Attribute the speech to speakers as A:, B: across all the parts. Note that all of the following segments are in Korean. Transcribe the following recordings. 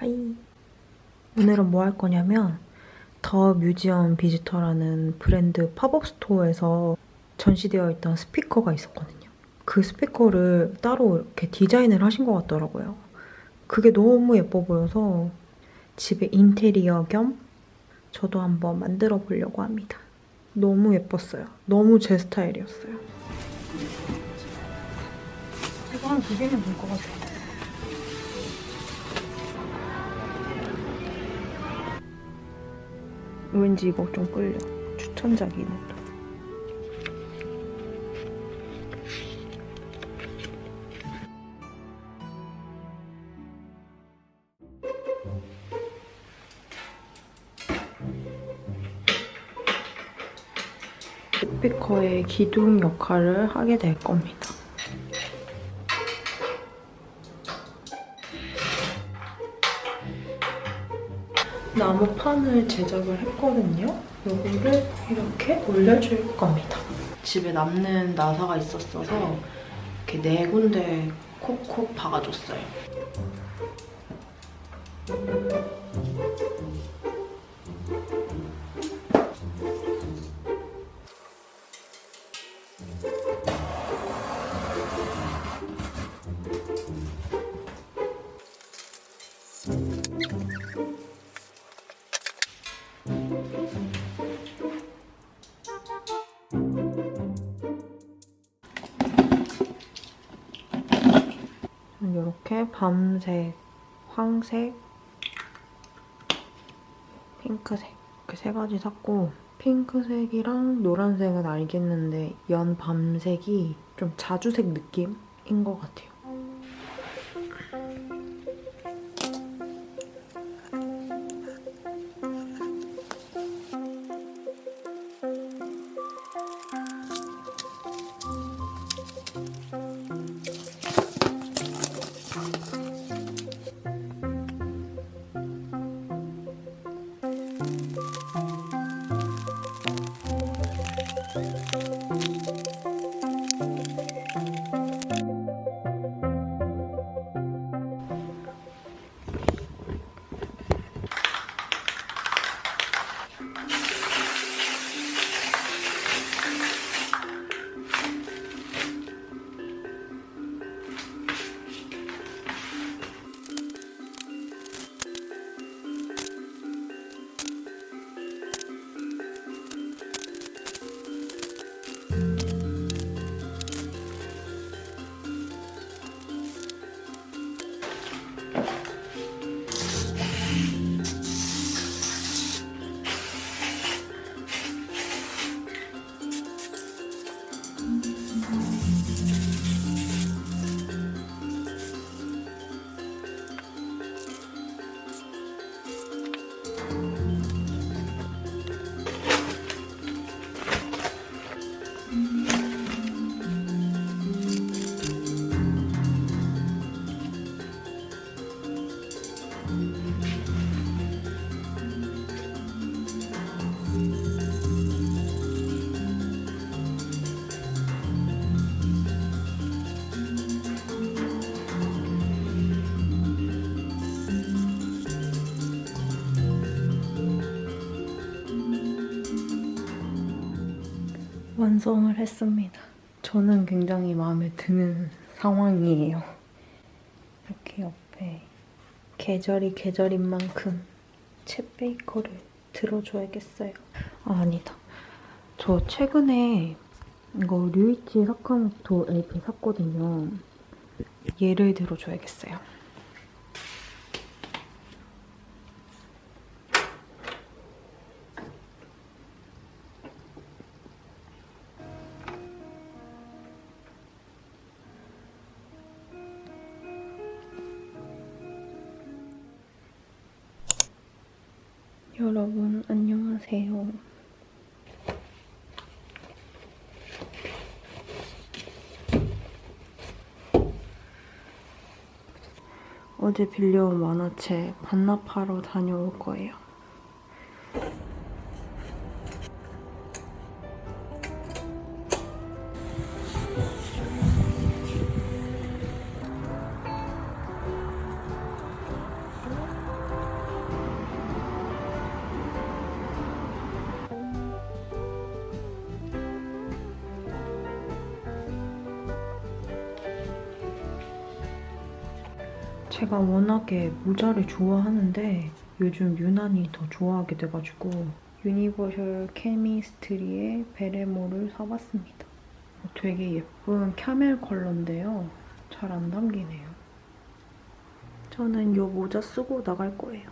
A: 하이. 오늘은 뭐 할 거냐면 더 뮤지엄 비지터라는 브랜드 팝업 스토어에서 전시되어 있던 스피커가 있었거든요. 그 스피커를 따로 이렇게 디자인을 하신 것 같더라고요. 그게 너무 예뻐 보여서 집에 인테리어 겸 저도 한번 만들어 보려고 합니다. 너무 예뻤어요. 너무 제 스타일이었어요. 이거 한두 개면 될 것 같아요. 왠지 이거 좀 끌려. 추천작이네 또. 스피커의 기둥 역할을 하게 될 겁니다. 판을 제작을 했거든요. 요거를 이렇게 올려줄 겁니다. 집에 남는 나사가 있었어서 이렇게 네 군데 콕콕 박아줬어요. 이렇게 밤색, 황색, 핑크색 이렇게 세 가지 샀고 핑크색이랑 노란색은 알겠는데 연 밤색이 좀 자주색 느낌인 것 같아요. Thank you. 완성을 했습니다. 저는 굉장히 마음에 드는 상황이에요. 이렇게 옆에 계절이 계절인 만큼 챗 베이커를 들어줘야겠어요. 아, 아니다. 저 최근에 이거 류이치 사카모토 LP 샀거든요. 얘를 들어줘야겠어요. 여러분, 안녕하세요. 어제 빌려온 만화책 반납하러 다녀올 거예요. 제가 워낙에 모자를 좋아하는데 요즘 유난히 더 좋아하게 돼가지고 유니버셜 케미스트리의 베레모를 사봤습니다. 되게 예쁜 캐멜 컬러인데요. 잘 안 담기네요. 저는 이 모자 쓰고 나갈 거예요.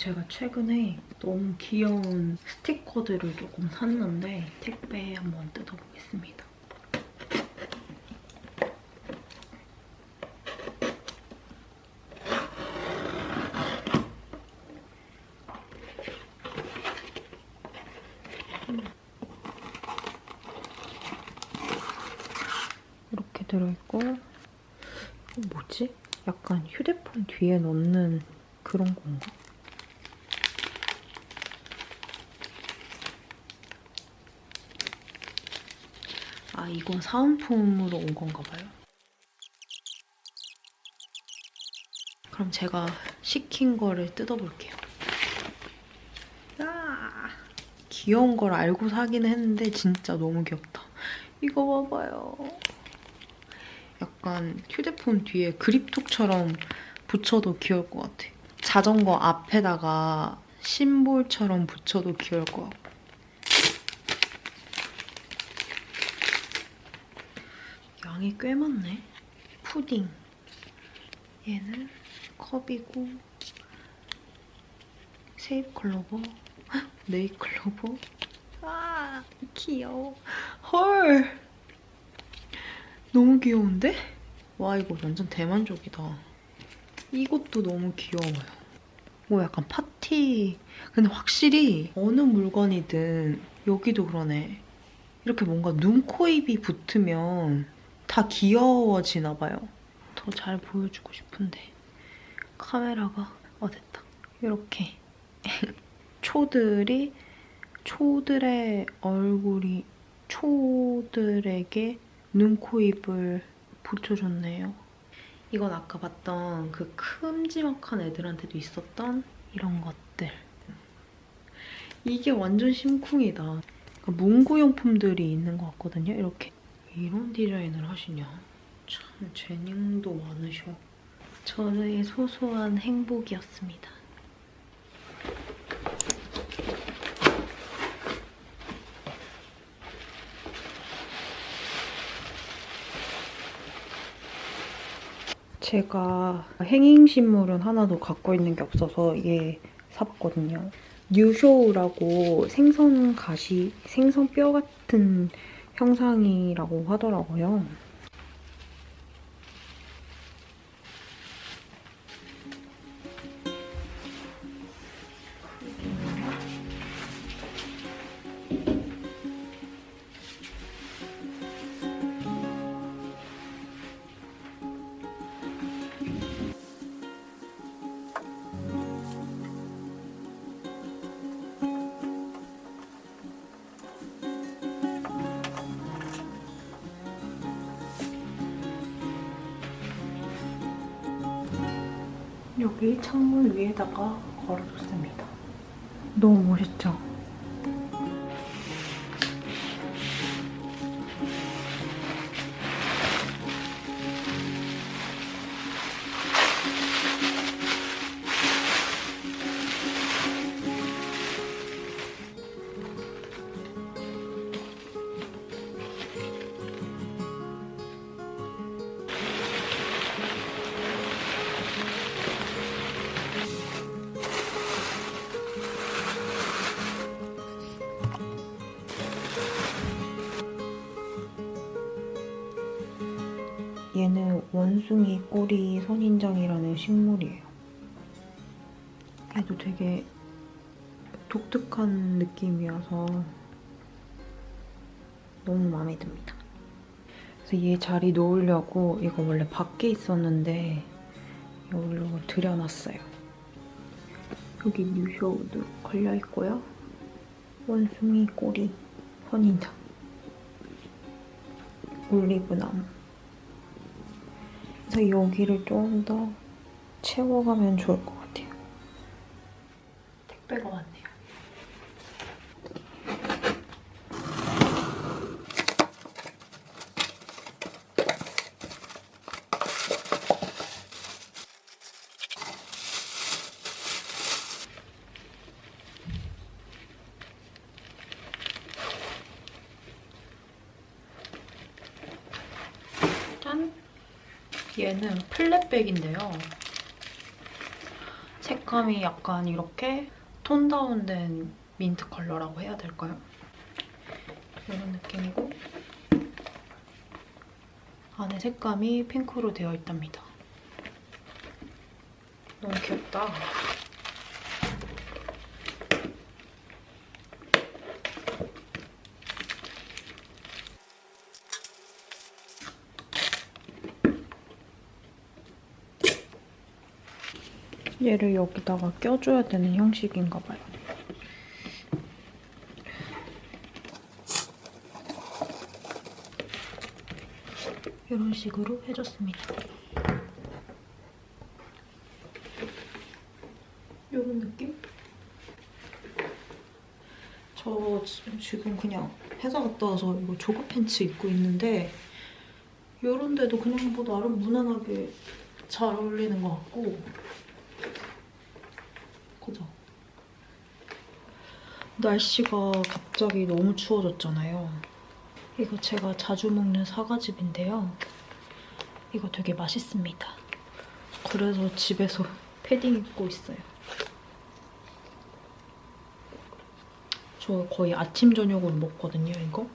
A: 제가 최근에 너무 귀여운 스티커들을 조금 샀는데 택배에 한번 뜯어보겠습니다. 이렇게 들어있고 이거 뭐지? 약간 휴대폰 뒤에 넣는 그런 건가? 아, 이건 사은품으로 온 건가 봐요. 그럼 제가 시킨 거를 뜯어볼게요. 아, 귀여운 걸 알고 사긴 했는데 진짜 너무 귀엽다. 이거 봐봐요. 약간 휴대폰 뒤에 그립톡처럼 붙여도 귀여울 것 같아. 자전거 앞에다가 심볼처럼 붙여도 귀여울 것 같고. 양이 꽤 많네. 푸딩. 얘는 컵이고 세입 클로버, 헉, 네잎 클로버. 아 귀여워. 헐. 너무 귀여운데? 와 이거 완전 대만족이다. 이것도 너무 귀여워요. 뭐 약간 파티. 근데 확실히 어느 물건이든 여기도 그러네. 이렇게 뭔가 눈, 코, 입이 붙으면 다 귀여워지나 봐요. 더 잘 보여주고 싶은데 카메라가 어 됐다. 이렇게 초들이 초들의 얼굴이 초들에게 눈, 코, 입을 붙여줬네요. 이건 아까 봤던 그 큼지막한 애들한테도 있었던 이런 것들. 이게 완전 심쿵이다. 그러니까 문구용품들이 있는 것 같거든요. 이렇게 이런 디자인을 하시냐. 참 재능도 많으셔. 저의 소소한 행복이었습니다. 제가 행잉식물은 하나도 갖고 있는 게 없어서 얘 샀거든요. 뉴쇼우라고 생선 가시, 생선 뼈 같은 형상이라고 하더라고요. 여기 창문 위에다가 걸어줬습니다. 너무 멋있죠? 얘는 원숭이 꼬리 선인장이라는 식물이에요. 얘도 되게 독특한 느낌이어서 너무 마음에 듭니다. 그래서 얘 자리 놓으려고 이거 원래 밖에 있었는데 여기로 들여놨어요. 여기 뉴쇼우도 걸려있고요. 원숭이 꼬리, 허니다. 올리브나무. 그래서 여기를 좀 더 채워가면 좋을 것 같아요. 택배가 왔네요. 짠! 얘는 플랫백인데요. 색감이 약간 이렇게 톤 다운된 민트 컬러라고 해야 될까요? 이런 느낌이고 안에 색감이 핑크로 되어 있답니다. 너무 귀엽다. 얘를 여기다가 껴줘야 되는 형식인가 봐요. 이런 식으로 해줬습니다. 이런 느낌? 저 지- 지금 그냥 회사 갔다 와서 이거 조거 팬츠 입고 있는데 이런 데도 그냥 뭐 나름 무난하게 잘 어울리는 것 같고 그죠? 날씨가 갑자기 너무 추워졌잖아요. 이거 제가 자주 먹는 사과즙인데요. 이거 되게 맛있습니다. 그래서 집에서 패딩 입고 있어요. 저 거의 아침 저녁으로 먹거든요, 이거.